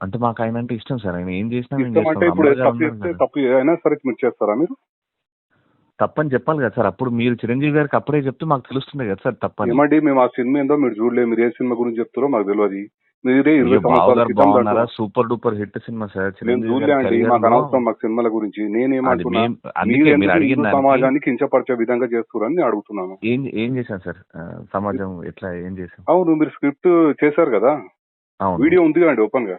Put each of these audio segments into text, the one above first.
అంటే మాకు ఆయన అంటే ఇష్టం సార్. ఆయన ఏం చేసినా అంటే ఇప్పుడు తప్పు చేస్తే. తప్పు అయినా సరే మీరు చేస్తారా మీరు? తప్పని చెప్పాలి కదా సార్. అప్పుడు మీరు చిరంజీవి గారికి అప్పుడే చెప్తే మాకు తెలుస్తుంది కదా సార్ తప్పని. ఏమండి మేము ఆ సినిమా ఏందో మీరు చూడలేదు. మీరు ఏ సినిమా గురించి చెప్తారో మాకు తెలియదు. మీరే ఇరవై సంవత్సరాల super duper hit cinema sir. Chiranjeevi మాకు అనవసరం మాకు సినిమాల గురించి. నేనేమంటున్నా సమాజాన్ని కించపరిచే విధంగా చేస్తున్నారని నేను అడుగుతున్నాను. ఏం ఏం చేశాం సార్? సమాజం ఎట్లా ఏం చేశాం అవును మీరు స్క్రిప్ట్ చేశారు కదా? వీడియో ఉంది కదండి ఓపెన్గా.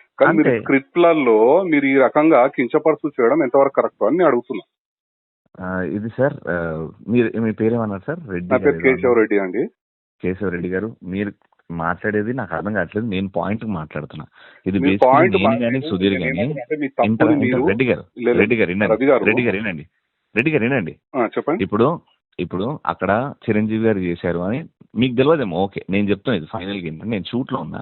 కానీ మీరు. స్క్రిప్ట్లలో మీరు ఈ రకంగా కించపరుచు చేయడం ఎంతవరకు కరెక్ట్ అని నేను అడుగుతున్నా. ఇది సార్ మీరు మీ పేరేమన్నారు సార్? రెడ్డి నా పేరు కేశవ రెడ్డి అండి. కేశవ రెడ్డి గారు మీరు మాట్లాడేది నాకు అర్థం కావట్లేదు నేను పాయింట్ మాట్లాడుతున్నా. ఇది మీ పాయింట్ కానీ సుధీర్ కానీ అంటే మీ ఇంటర్ తప్పుని ఇంటర్ మీరు రెడ్డి గారు లేదు, రెడ్డి గారు వినండి గారు. రెడ్డి గారు వినండి రెడ్డి గారు వినండి. ఆ, చెప్పండి. ఇప్పుడు ఇప్పుడు అక్కడ చిరంజీవి గారు చేశారు అని మీకు తెలియదేమో ఓకే నేను చెప్తాను ఇది ఫైనల్గా ఏంటంటే నేను షూట్లో ఉన్నా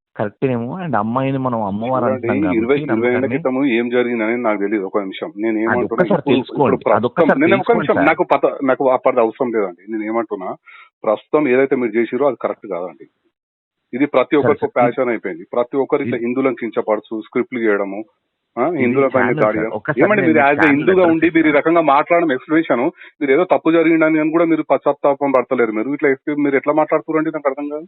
కరెక్ట్ ఏమో అండ్ అమ్మాయిని మనం అమ్మవారు ఇరవై ఇరవై ఏళ్ళ క్రితం ఏం జరిగిందని నాకు తెలియదు ఒక నిమిషం. నేను ఏమంటున్నా. నాకు పత నాకు అప్పటి అవసరం లేదండి. నేను ఏమంటున్నా ప్రస్తుతం ఏదైతే మీరు చేసిరో అది కరెక్ట్ కాదండి. ఇది ప్రతి ఒక్కరికి ప్యాషన్ అయిపోయింది. ప్రతి ఒక్కరు ఇట్లా హిందువులను కించపరచు స్క్రిప్ట్లు చేయడము హిందువుల పైన దాడి ఏమండి మీరు యాజ్ హిందూగా ఉండి మీరు ఈ. రకంగా మాట్లాడడం ఎక్స్ప్లెనేషన్ మీరు ఏదో తప్పు జరిగిందని అని కూడా మీరు పశ్చాత్తాపం పడతలేరు మీరు. ఇట్లా మీరు ఎట్లా మాట్లాడుతున్నారండి నాకు అర్థం కాదు.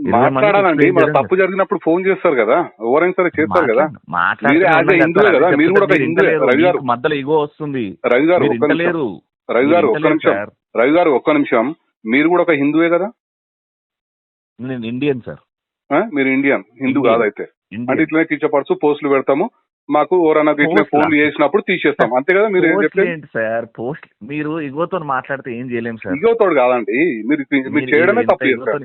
మాట్లాడాలండి. మన తప్పు జరిగినప్పుడు ఫోన్ చేస్తారు కదా. ఎవరైనా సరే చేస్తారు కదా. మీరే హిందువే కదా, మీరు కూడా ఒక హిందువే, రవి గారు. మధ్యలో ఇగో వస్తుంది. రవి గారు ఒక్క నిమిషం. రవి గారు మీరు ఒక్క నిమిషం. రవి గారు ఒక్క నిమిషం. మీరు కూడా ఒక హిందువే కదా? నేను ఇండియన్ సార్? మీరు ఇండియన్. హిందూ. కాదైతే. అంటే ఇట్లనే కించపరచు పోస్టులు పెడతాము. మాకు ఎవరన్నా ఇట్లా? ఫోన్లు చేసినప్పుడు తీసేస్తాం. అంతే కదా మీరు ఏం ఏంటి సార్? పోస్ట్ మీరు ఇగోతో మాట్లాడితే ఏం చేయలేం సార్? ఇగోతోడు కాదండి. మీరు మీరు చేయడమే తప్పు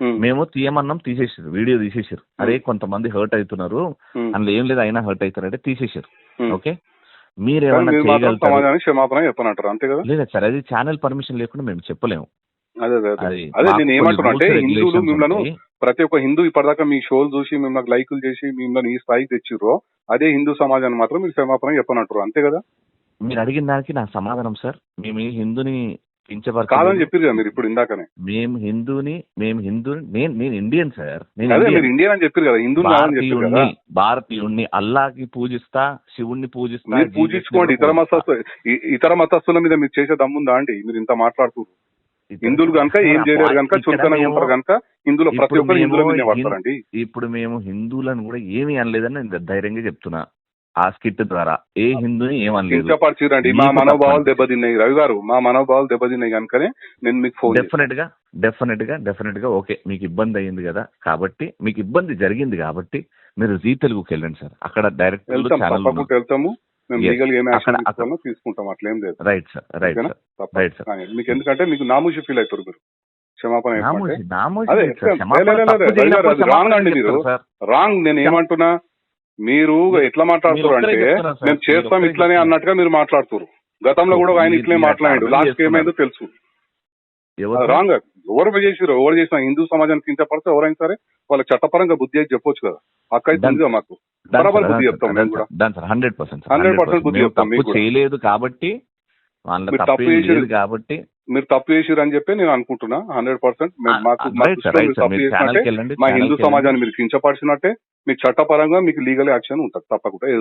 మేము తీయమన్నాం తీసేసారు వీడియో తీసేసారు అరే కొంతమంది హర్ట్ అవుతున్నారు. ఉమ్, అందులో ఏం లేదు అయినా హర్ట్ అవుతారంటే తీసేసారు. ఓకే మీరు చేయగలుగుతారు? కదా? లేదా సార్ అది ఛానల్ పర్మిషన్ లేకుండా మేము చెప్పలేము. అదే అదే నేను ఏమంటున్నా అంటే హిందువులు మిమ్మల్ని. ప్రతి ఒక్క హిందూ ఇప్పటిదాకా మీ షోలు చూసి మిమ్మల్ని లైకులు చేసి మిమ్మల్ని ఈ స్థాయికి తెచ్చిర్రో అదే హిందూ సమాజాన్ని మాత్రం మీరు క్షమాపణ చెప్పనంటారు. అంతే కదా? మీరు అడిగిన దానికి నా సమాధానం సార్. మేము ఈ హిందూని కాదని చెప్పారు కదా మీరు ఇప్పుడు ఇందాకనే. మేము హిందూని మేము హిందూ నేను నేను ఇండియన్ సార్. నేను అదే ఇండియన్. మీరు ఇండియన్ అని చెప్పారు కదా హిందూ కాదని చెప్పారు కదా. భారతీయుణ్ణి భారతీయుణ్ణి అల్లాకి పూజిస్తా శివుణ్ణి పూజిస్తా మీరు పూజించుకోండి ఇతర మతస్థు ఇ- ఇతర మతస్థుల మీద మీరు చేసే దమ్ముందా అండి? మీరు ఇంత మాట్లాడుతున్నారు హిందువులు కనుక ఏం చేయలేరు కనుక చులకనగా ఉంటారు కనుక హిందువులు ప్రతి ఇప్పుడు ఒక్కరు హిందువుల మేము మీద పడతారండి. ఇప్పుడు మేము హిందువులను కూడా ఏమీ అనలేదని నేను ధైర్యంగా చెప్తున్నా. ఆ స్కిట్ ద్వారా. ఏ హిందూని ఏమనలేదు. కించపరిచిరండి మా మనోభావాలు. దెబ్బతిన్నాయి. రవి గారు మా మనోభావాలు దెబ్బతిన్నాయి కనుకనే నేను మీకు ఫోన్. డెఫినెట్గా డెఫినెట్గా డెఫినెట్గా ఓకే మీకు ఇబ్బంది అయ్యింది కదా. కాబట్టి మీకు ఇబ్బంది జరిగింది కాబట్టి మీరు జీ తెలుగుకి వెళ్ళండి సార్. అక్కడ డైరెక్ట్ వెళ్తాము. ఏం తీసుకుంటాం. అట్లేం లేదు. Right sir right? Sir right sir మీకు ఎందుకంటే మీకు నామూషి ఫీల్ అవుతారు మీరు. క్షమాపణ అండి మీరు. సార్ రాంగ్ నేను ఏమంటున్నా? మీరు ఎట్లా ఒక్కరే అంటే. మేము చేస్తాం ఇట్లానే. అన్నట్టుగా మీరు మాట్లాడుతారు గతంలో కూడా ఆయన మీరు- ఇట్లే మీరు మాట్లాడాడు లాస్ట్. ఏమైందో తెలుసు? రాంగ్ ఎవరు చేసిరు ఎవరు చేసినా హిందూ సమాజానికి కించపడితే ఎవరైనా సరే వాళ్ళకి చట్టపరంగా బుద్ధి అయితే చెప్పొచ్చు కదా కదా మాకు బరాబర్ బుద్ధి చెప్తాం మేము కూడా సార్, 100% సార్, 100% బుద్ధి చెప్తాం. చేయలేదు కాబట్టి వాళ్ళ తప్పు. లేదు కాబట్టి మీరు తప్పు చేసిరు అని చెప్పి నేను అనుకుంటున్నా. హండ్రెడ్ పర్సెంట్ మాకు మా హిందూ. సమాజాన్ని మీరు కించపరిచినట్టే మీకు చట్టపరంగా మీకు లీగల్ యాక్షన్ ఉంటుంది తప్పకుండా.